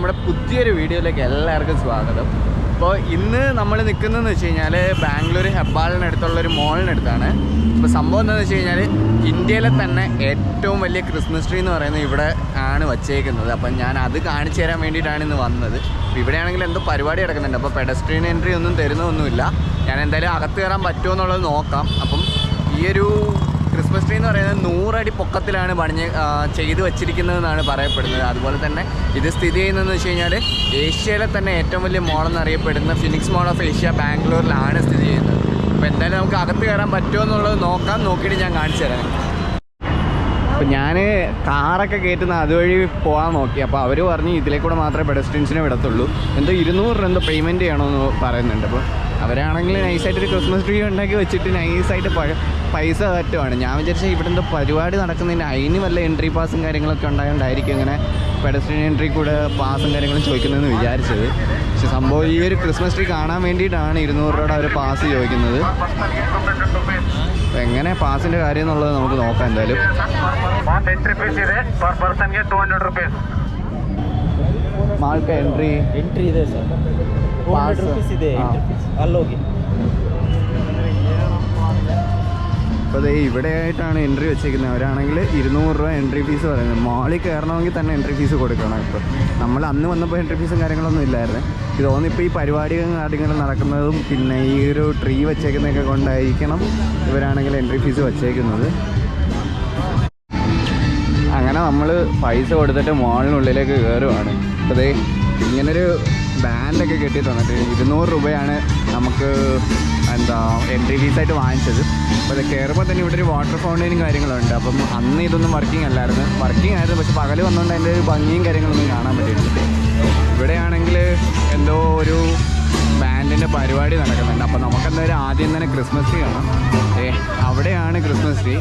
നമ്മുടെ പുതിയൊരു വീഡിയോയിലേക്ക് എല്ലാവർക്കും സ്വാഗതം. അപ്പോൾ ഇന്ന് നമ്മൾ നിൽക്കുന്നതെന്ന് വെച്ച് കഴിഞ്ഞാൽ ബാംഗ്ലൂർ ഹെബ്ബാളിനടുത്തുള്ള ഒരു മോളിനടുത്താണ് അപ്പോൾ സംഭവം എന്താണെന്ന് വെച്ച് കഴിഞ്ഞാൽ ഇന്ത്യയിലെ തന്നെ ഏറ്റവും വലിയ ക്രിസ്മസ് ട്രീ എന്ന് പറയുന്നത് ഇവിടെ ആണ് വച്ചേക്കുന്നത്. അപ്പം ഞാൻ അത് കാണിച്ചു തരാൻ വേണ്ടിയിട്ടാണ് ഇന്ന് വന്നത്. ഇവിടെയാണെങ്കിൽ എന്തോ പരിപാടി നടക്കുന്നുണ്ട്. അപ്പോൾ പെഡസ്ട്രീൻ എൻട്രി ഒന്നും തരുന്നൊന്നുമില്ല ഞാൻ എന്തായാലും അകത്ത് കയറാൻ പറ്റുമോ എന്നുള്ളത് നോക്കാം. അപ്പം ഈ ഒരു ക്രിസ്മസ് ട്രീ എന്ന് പറയുന്നത് നൂറടി പൊക്കത്തിലാണ് പണിഞ്ഞ് ചെയ്തു വെച്ചിരിക്കുന്നതെന്നാണ് പറയപ്പെടുന്നത്. അതുപോലെ തന്നെ ഇത് സ്ഥിതി ചെയ്യുന്നതെന്ന് വെച്ച് കഴിഞ്ഞാൽ ഏഷ്യയിലെ തന്നെ ഏറ്റവും വലിയ മോൾ എന്നറിയപ്പെടുന്ന ഫിനിക്സ് മോൾ ഓഫ് ഏഷ്യ ബാംഗ്ലൂരിലാണ് സ്ഥിതി ചെയ്യുന്നത്. അപ്പോൾ എന്തായാലും നമുക്ക് അകത്ത് കയറാൻ പറ്റുമോ എന്നുള്ളത് നോക്കാം. നോക്കിയിട്ട് ഞാൻ കാണിച്ചു തരാം. അപ്പോൾ ഞാൻ കാറൊക്കെ കയറ്റുന്ന അതുവഴി പോകാൻ നോക്കി. അപ്പോൾ അവർ പറഞ്ഞ് ഇതിലേക്കൂടെ മാത്രമേ പെഡസ്ട്രിയൻസിനെ വിടത്തുള്ളൂ. എന്തോ ഇരുന്നൂറ് രൂപ എന്തോ പേയ്മെന്റ് ചെയ്യണമെന്ന് പറയുന്നുണ്ട്. അപ്പോൾ അവരാണെങ്കിൽ നൈസായിട്ട് ഒരു ക്രിസ്മസ് ട്രീ ഉണ്ടാക്കി വെച്ചിട്ട് നൈസായിട്ട് പഴ പൈസ തട്ടുവാണ്. ഞാൻ വിചാരിച്ച ഇവിടെ എന്തോ പരിപാടി നടക്കുന്നതിന് അതിന് വല്ല എൻട്രി പാസും കാര്യങ്ങളൊക്കെ ഉണ്ടായതുകൊണ്ടായിരിക്കും ഇങ്ങനെ പെഡസ്ട്രിയൻ എൻട്രി കൂടെ പാസും കാര്യങ്ങളും ചോദിക്കുന്നതെന്ന് വിചാരിച്ചത്. പക്ഷെ സംഭവം ഈ ഒരു ക്രിസ്മസ് ട്രീ കാണാൻ വേണ്ടിയിട്ടാണ് ഇരുന്നൂറ് രൂപയുടെ അവർ പാസ് ചോദിക്കുന്നത്. എങ്ങനെ പാസിന്റെ കാര്യം എന്നുള്ളത് നമുക്ക് നോക്കാം എന്തായാലും. Amount entry fees ಇದೆ per person ಗೆ two hundred rupees ಮಾಲ್ಕ entry entry ಇದೆ sir two Pass. Hundred rupees ಇದೆ ಹಾ. ಎಂಟ್ರಿ ಫೀಸ್ ಅಲ್ಲೋಗಿ അപ്പോൾ ദേ ഇവിടെ ആയിട്ടാണ് എൻട്രി വെച്ചേക്കുന്നത് അവരാണെങ്കിൽ ഇരുന്നൂറ് രൂപ എൻട്രി ഫീസ് പറയുന്നത് മാളിൽ കയറണമെങ്കിൽ തന്നെ എൻട്രി ഫീസ് കൊടുക്കണം ഇപ്പോൾ നമ്മൾ അന്ന് വന്നപ്പോൾ എൻട്രി ഫീസും കാര്യങ്ങളൊന്നും ഇല്ലായിരുന്നു ഇത് തോന്നിപ്പോൾ ഈ പരിപാടികളും കാര്യങ്ങളും നടക്കുന്നതും പിന്നെ ഈ ഒരു ട്രീ വെച്ചേക്കുന്നതൊക്കെ കൊണ്ടായിരിക്കണം ഇവരാണെങ്കിൽ എൻട്രി ഫീസ് വെച്ചേക്കുന്നത് അങ്ങനെ നമ്മൾ പൈസ കൊടുത്തിട്ട് മോളിനുള്ളിലേക്ക് കയറുവാണ് അപ്പോൾ ദേ ഇങ്ങനൊരു ബാൻഡൊക്കെ കെട്ടി തന്നിട്ട് ഇരുന്നൂറ് രൂപയാണ് നമുക്ക് എന്താ എൻട്രി ഫീസായിട്ട് വാങ്ങിച്ചത്. അപ്പോൾ അത് കയറുമ്പോൾ തന്നെ ഇവിടെ ഒരു വാട്ടർ ഫൗണ്ടൈനും കാര്യങ്ങളുണ്ട്. അപ്പം അന്ന് ഇതൊന്നും വർക്കിംഗ് അല്ലായിരുന്നു. വർക്കിംഗ് ആയിരുന്നു. പക്ഷെ പകൽ വന്നുകൊണ്ട് അതിന്റെ ഒരു ഭംഗിയും കാര്യങ്ങളൊന്നും കാണാൻ പറ്റിയിട്ടില്ല. ഇവിടെയാണെങ്കിൽ എന്തോ ഒരു ബാൻഡിന്റെ പരിപാടി നടക്കുന്നുണ്ട്. അപ്പോൾ നമുക്കെന്തായാലും ആദ്യം തന്നെ ക്രിസ്മസ് ട്രീ കാണാം. ഏ അവിടെയാണ് ക്രിസ്മസ് ട്രീ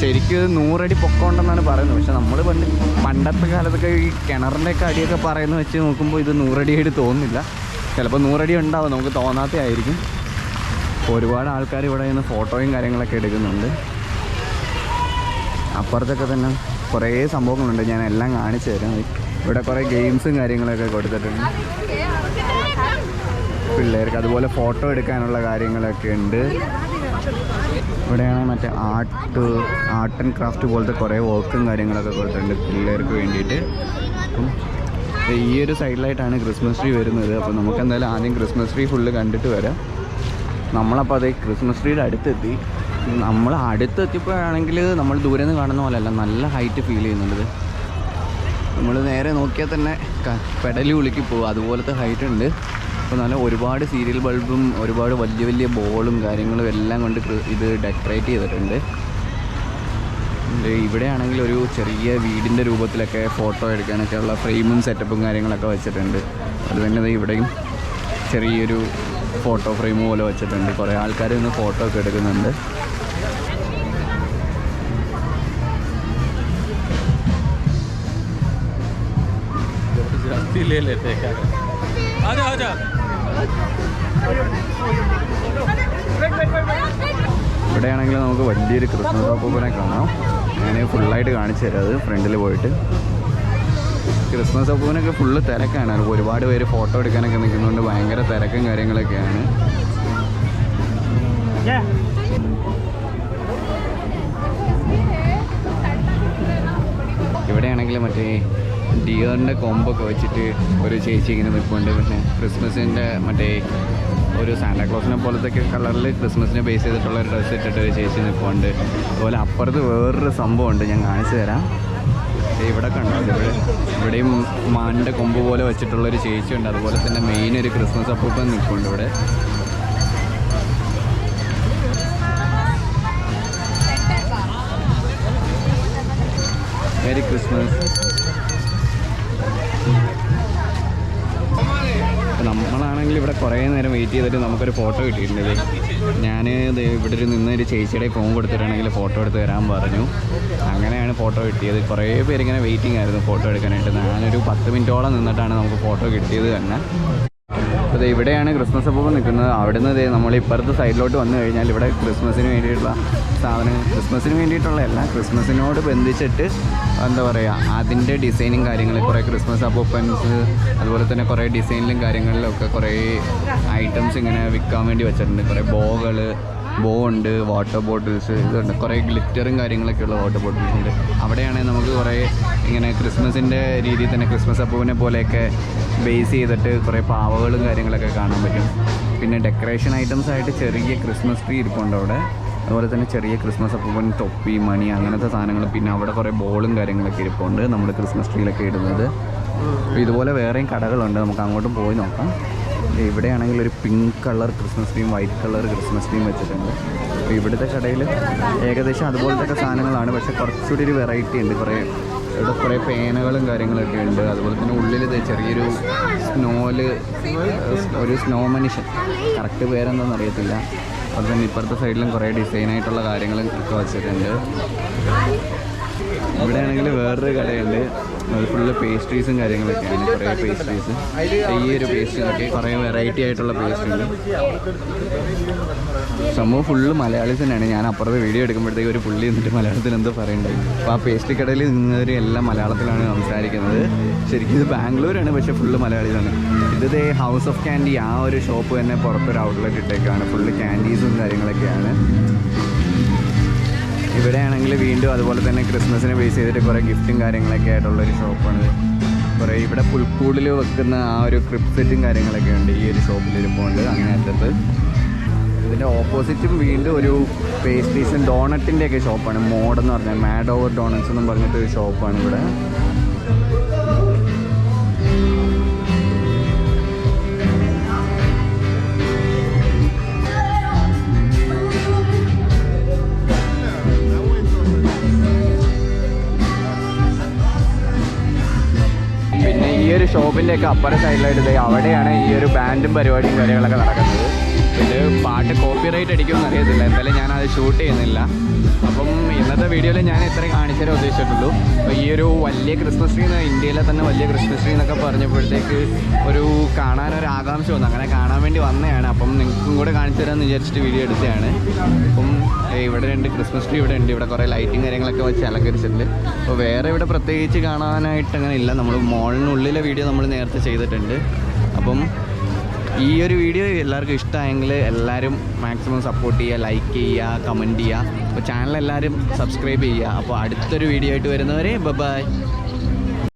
ശരിക്കും നൂറടി പൊക്കമുണ്ടെന്നാണ് പറയുന്നത്. പക്ഷെ നമ്മൾ പണ്ട് പണ്ടത്തെ കാലത്തൊക്കെ ഈ കിണറിന്റെയൊക്കെ അടിയൊക്കെ പറയുന്നത് വെച്ച് നോക്കുമ്പോൾ ഇത് നൂറടിയായിട്ട് തോന്നുന്നില്ല. ചിലപ്പോൾ നൂറടി ഉണ്ടാവും നമുക്ക് തോന്നാത്ത ആയിരിക്കും. ഒരുപാട് ആൾക്കാർ ഇവിടെ നിന്ന് ഫോട്ടോയും കാര്യങ്ങളൊക്കെ എടുക്കുന്നുണ്ട്. അപ്പുറത്തൊക്കെ തന്നെ കുറേ സംഭവങ്ങളുണ്ട് ഞാൻ എല്ലാം കാണിച്ചു തരാം. ഇവിടെ കുറേ ഗെയിംസും കാര്യങ്ങളൊക്കെ കൊടുത്തിട്ടുണ്ട്. പിള്ളേർക്ക് അതുപോലെ ഫോട്ടോ എടുക്കാനുള്ള കാര്യങ്ങളൊക്കെ ഉണ്ട്. ഇവിടെയാണ് മറ്റേ ആർട്ട് ആർട്ട് ആൻഡ് ക്രാഫ്റ്റ് പോലത്തെ കുറേ വർക്കും കാര്യങ്ങളൊക്കെ കൊടുത്തിട്ടുണ്ട് പിള്ളേർക്ക് വേണ്ടിയിട്ട്. അപ്പം ഈ ഒരു സൈഡിലായിട്ടാണ് ക്രിസ്മസ് ട്രീ വരുന്നത്. അപ്പോൾ നമുക്ക് എന്തായാലും ആദ്യം ക്രിസ്മസ് ട്രീ ഫുള്ള് കണ്ടിട്ട് വരാം. നമ്മളപ്പോൾ അതേ ക്രിസ്മസ് ട്രീയുടെ അടുത്തെത്തി. നമ്മൾ അടുത്തെത്തിയപ്പോഴാണെങ്കിൽ നമ്മൾ ദൂരെ നിന്ന് കാണുന്ന പോലെയല്ല നല്ല ഹൈറ്റ് ഫീൽ ചെയ്യുന്നുണ്ട് നമ്മൾ നേരെ നോക്കിയാൽ തന്നെ പെടലി ഉളുക്കി പോകും അതുപോലത്തെ ഹൈറ്റ് ഉണ്ട്. അപ്പോൾ നല്ല ഒരുപാട് സീരിയൽ ബൾബും ഒരുപാട് വലിയ വലിയ ബോളും കാര്യങ്ങളും എല്ലാം കൊണ്ട് ഇത് ഡെക്കറേറ്റ് ചെയ്തിട്ടുണ്ട്. ഇവിടെയാണെങ്കിൽ ഒരു ചെറിയ വീടിന്റെ രൂപത്തിലൊക്കെ ഫോട്ടോ എടുക്കാനൊക്കെ ഉള്ള ഫ്രെയിമും സെറ്റപ്പും കാര്യങ്ങളൊക്കെ വെച്ചിട്ടുണ്ട്. അതുപോലെ ഇവിടെയും ചെറിയൊരു ഫോട്ടോ ഫ്രെയിം പോലെ വെച്ചിട്ടുണ്ട്. കുറേ ആൾക്കാർ ഇന്ന് ഫോട്ടോ ഒക്കെ എടുക്കുന്നുണ്ട്. ഇല്ലേ 가자 가자 ഇവിടെയാണെങ്കിൽ നമുക്ക് വലിയൊരു ക്രിസ്മസ് അപ്പൂപ്പനെ കാണാം. ഞാൻ ഫുള്ളായിട്ട് കാണിച്ചു തരാം. അത് ഫ്രണ്ടിൽ പോയിട്ട്. ക്രിസ്മസ് അപ്പൂവിനൊക്കെ ഫുള്ള് തിരക്കാണ്. അപ്പോൾ ഒരുപാട് പേര് ഫോട്ടോ എടുക്കാനൊക്കെ നിൽക്കുന്നതുകൊണ്ട് ഭയങ്കര തിരക്കും കാര്യങ്ങളൊക്കെയാണ്. ഇവിടെയാണെങ്കിൽ മറ്റേ ഡിയറിന്റെ കൊമ്പൊക്കെ വെച്ചിട്ട് ഒരു ചേച്ചി ഇങ്ങനെ നിൽപ്പുണ്ട്. പിന്നെ ക്രിസ്മസിന്റെ മറ്റേ ഒരു സാന്റാക്ലോസിനെ പോലത്തെ കളറിൽ ക്രിസ്മസിനെ ബേസ് ചെയ്തിട്ടുള്ള ഒരു ഡ്രസ്സ് ഇട്ടിട്ട് ഒരു ചേച്ചി നിൽപ്പുണ്ട്. അതുപോലെ അപ്പുറത്ത് വേറൊരു സംഭവമുണ്ട്. ഞാൻ കാണിച്ചു തരാം. ഇവിടെ കണ്ടോ? ഇവിടെ ഇവിടെയും മാനിന്റെ കൊമ്പ് പോലെ വെച്ചിട്ടുള്ള ഒരു ചേച്ചിയുണ്ട്. അതുപോലെ തന്നെ മെയിൻ ഒരു ക്രിസ്മസ് അപ്പൂപ്പൻ നിൽപ്പുണ്ട് ഇവിടെ. മെരി ക്രിസ്മസ് അപ്പോൾ ഇവിടെ കുറേ നേരം വെയിറ്റ് ചെയ്തിട്ട് നമുക്കൊരു ഫോട്ടോ കിട്ടിയിട്ടുണ്ട് ഞാൻ ഇവിടെ ഒരു നിന്ന് ഒരു ചേച്ചിയുടെ ഫോൺ കൊടുത്തിട്ടാണെങ്കിൽ ഫോട്ടോ എടുത്ത് തരാൻ പറഞ്ഞു. അങ്ങനെയാണ് ഫോട്ടോ കിട്ടിയത്. കുറേ പേര് ഇങ്ങനെ വെയിറ്റിംഗ് ആയിരുന്നു ഫോട്ടോ എടുക്കാനായിട്ട്. ഞാനൊരു പത്ത് മിനിറ്റോളം നിന്നിട്ടാണ് നമുക്ക് ഫോട്ടോ കിട്ടിയത് തന്നെ. അപ്പോൾ ഇവിടെയാണ് ക്രിസ്മസ് അപ്പോൾ നിൽക്കുന്നത്. അവിടുന്ന് ദേ നമ്മൾ ഇപ്പുറത്തെ സൈഡിലോട്ട് വന്നു കഴിഞ്ഞാൽ ഇവിടെ ക്രിസ്മസിന് വേണ്ടിയിട്ടുള്ള സാധനങ്ങൾ ക്രിസ്മസിന് വേണ്ടിയിട്ടുള്ള അല്ല ക്രിസ്മസിനോട് ബന്ധിച്ചിട്ട് എന്താ പറയുക അതിന്റെ ഡിസൈനും കാര്യങ്ങൾ കുറേ ക്രിസ്മസ് അപ്പൂപ്പൻസ് അതുപോലെ തന്നെ കുറേ ഡിസൈനിലും കാര്യങ്ങളിലും ഒക്കെ കുറേ ഐറ്റംസ് ഇങ്ങനെ വിൽക്കാൻ വേണ്ടി വെച്ചിട്ടുണ്ട്. കുറേ ബോകൾ ബോ ഉണ്ട് വാട്ടർ ബോട്ടിൽസ് ഇതുണ്ട്. കുറേ ഗ്ലിറ്ററും കാര്യങ്ങളൊക്കെ ഉള്ള വാട്ടർ ബോട്ടിൽസ് ഉണ്ട്. അവിടെയാണെങ്കിൽ നമുക്ക് കുറേ ഇങ്ങനെ ക്രിസ്മസിന്റെ രീതിയിൽ തന്നെ ക്രിസ്മസ് അപ്പൂവിനെ പോലെയൊക്കെ ബേസ് ചെയ്തിട്ട് കുറേ പാവകളും കാര്യങ്ങളൊക്കെ കാണാൻ പറ്റും. പിന്നെ ഡെക്കറേഷൻ ഐറ്റംസ് ആയിട്ട് ചെറിയ ക്രിസ്മസ് ട്രീ ഇരിപ്പുണ്ട് അവിടെ. അതുപോലെ തന്നെ ചെറിയ ക്രിസ്മസ് അപ്പൂപ്പൻ തൊപ്പി മണി അങ്ങനത്തെ സാധനങ്ങൾ. പിന്നെ അവിടെ കുറേ ബോളും കാര്യങ്ങളൊക്കെ ഇരിപ്പുണ്ട് നമ്മൾ ക്രിസ്മസ് ട്രീയിലൊക്കെ ഇടുന്നത്. ഇതുപോലെ വേറെയും കടകളുണ്ട്. നമുക്ക് അങ്ങോട്ടും പോയി നോക്കാം. ഇവിടെയാണെങ്കിൽ ഒരു പിങ്ക് കളർ ക്രിസ്മസ് ട്രീയും വൈറ്റ് കളർ ക്രിസ്മസ് ട്രീയും വെച്ചിട്ടുണ്ട്. അപ്പോൾ ഇവിടുത്തെ കടയിൽ ഏകദേശം അതുപോലത്തെ സാധനങ്ങളാണ്. പക്ഷേ കുറച്ചുകൂടി ഒരു വെറൈറ്റി ഉണ്ട്. കുറേ ഇവിടെ കുറേ പേനകളും കാര്യങ്ങളൊക്കെ ഉണ്ട്. അതുപോലെ തന്നെ ഉള്ളിൽ ഇത് ചെറിയൊരു സ്നോൽ ഒരു സ്നോ മനുഷ്യൻ. കറക്റ്റ് പേരെന്താണെന്ന് അറിയത്തില്ല. അതുപോലെ തന്നെ ഇപ്പുറത്തെ സൈഡിലും കുറേ ഡിസൈനായിട്ടുള്ള കാര്യങ്ങളും ഒക്കെ വെച്ചിട്ടുണ്ട്. ഇവിടെ ആണെങ്കിൽ വേറൊരു കടയുണ്ട്. അത് ഫുള്ള് പേസ്ട്രീസും കാര്യങ്ങളൊക്കെയാണ്. കുറേ പേസ്ട്രീസ് ഈ ഒരു പേസ്ട്രീസൊക്കെ കുറേ വെറൈറ്റി ആയിട്ടുള്ള പേസ്ട്രി സംഭവം ഫുള്ള് മലയാളീസ് തന്നെയാണ്. ഞാൻ അപ്പുറത്ത് വീഡിയോ എടുക്കുമ്പോഴത്തേക്ക് ഒരു പുള്ളി എന്നിട്ട് മലയാളത്തിൽ എന്തോ പറയുന്നുണ്ട്. അപ്പോൾ ആ പേസ്ട്രി കടയിൽ നിന്നവർ എല്ലാം മലയാളത്തിലാണ് സംസാരിക്കുന്നത്. ശരിക്കും ഇത് ബാംഗ്ലൂരാണ് പക്ഷേ ഫുള്ള് മലയാളികളാണ് ഇത് ഹൗസ് ഓഫ് ക്യാൻഡി ആ ഒരു ഷോപ്പ് തന്നെ പുറത്തൊരു ഔട്ട്ലെറ്റ് ഇട്ടേക്കാണ്. ഫുള്ള് ക്യാൻഡീസും കാര്യങ്ങളൊക്കെയാണ്. ഇവിടെയാണെങ്കിൽ വീണ്ടും അതുപോലെ തന്നെ ക്രിസ്മസിനെ ബേസ് ചെയ്തിട്ട് കുറേ ഗിഫ്റ്റും കാര്യങ്ങളൊക്കെ ആയിട്ടുള്ള ഒരു ഷോപ്പാണ് കുറേ ഇവിടെ പുൽക്കൂടിൽ വെക്കുന്ന ആ ഒരു ക്രിപ്സെറ്റും കാര്യങ്ങളൊക്കെ ഉണ്ട് ഈ ഒരു ഷോപ്പിൽ ഇരിപ്പുണ്ട് അറ്റത്ത്. ഇതിന്റെ ഓപ്പോസിറ്റും വീണ്ടും ഒരു പേസ്ട്രീസും ഡോണറ്റിന്റെയൊക്കെ ഷോപ്പാണ് മോഡെന്ന് പറഞ്ഞാൽ മാഡ് ഓവർ ഡോണറ്റ്സ് എന്നും പറഞ്ഞിട്ട് ഒരു ഷോപ്പാണ് ഇവിടെ. ഈ ഒരു ഷോപ്പിന്റെ ഒക്കെ അപ്പുറ സൈഡിലായിട്ട് അവിടെയാണ് ഈ ഒരു ബാൻഡും പരിപാടിയും കാര്യങ്ങളൊക്കെ നടക്കുന്നത്. ഇത് പാട്ട് കോപ്പിറൈറ്റ് അടിക്കുമെന്ന് അറിയത്തില്ല. എന്തായാലും ഞാൻ അത് ഷൂട്ട് ചെയ്യുന്നില്ല. അപ്പം ഇന്നത്തെ വീഡിയോയിൽ ഞാൻ ഇത്രയും കാണിച്ചാലേ ഉദ്ദേശിച്ചിട്ടുള്ളൂ. അപ്പോൾ ഈ ഒരു വലിയ ക്രിസ്മസ് ട്രീ ഇന്ത്യയിലെ തന്നെ വലിയ ക്രിസ്മസ് ട്രീ എന്നൊക്കെ പറഞ്ഞപ്പോഴത്തേക്ക് ഒരു കാണാൻ ഒരു ആകാംക്ഷ വന്നു. അങ്ങനെ കാണാൻ വേണ്ടി വന്നതാണ്. അപ്പം നിങ്ങൾക്കും കൂടെ കാണിച്ചു തരാമെന്ന് വിചാരിച്ചിട്ട് വീഡിയോ എടുത്തതാണ്. അപ്പം ഇവിടെ രണ്ട് ക്രിസ്മസ് ട്രീ ഇവിടെ ഉണ്ട്. ഇവിടെ കുറേ ലൈറ്റും കാര്യങ്ങളൊക്കെ വെച്ച് അലങ്കരിച്ചിട്ടുണ്ട്. അപ്പോൾ വേറെ ഇവിടെ പ്രത്യേകിച്ച് കാണാനായിട്ട് അങ്ങനെ ഇല്ല. നമ്മൾ മോളിനുള്ളിലെ വീഡിയോ നമ്മൾ നേരത്തെ ചെയ്തിട്ടുണ്ട്. അപ്പം ഈ ഒരു വീഡിയോ എല്ലാവർക്കും ഇഷ്ടമായെങ്കിൽ എല്ലാവരും മാക്സിമം സപ്പോർട്ട് ചെയ്യുക ലൈക്ക് ചെയ്യുക കമന്റ് ചെയ്യുക. അപ്പോൾ ചാനൽ എല്ലാവരും സബ്സ്ക്രൈബ് ചെയ്യുക. അപ്പോൾ അടുത്തൊരു വീഡിയോ ആയിട്ട് വരുന്നവരെ ബൈ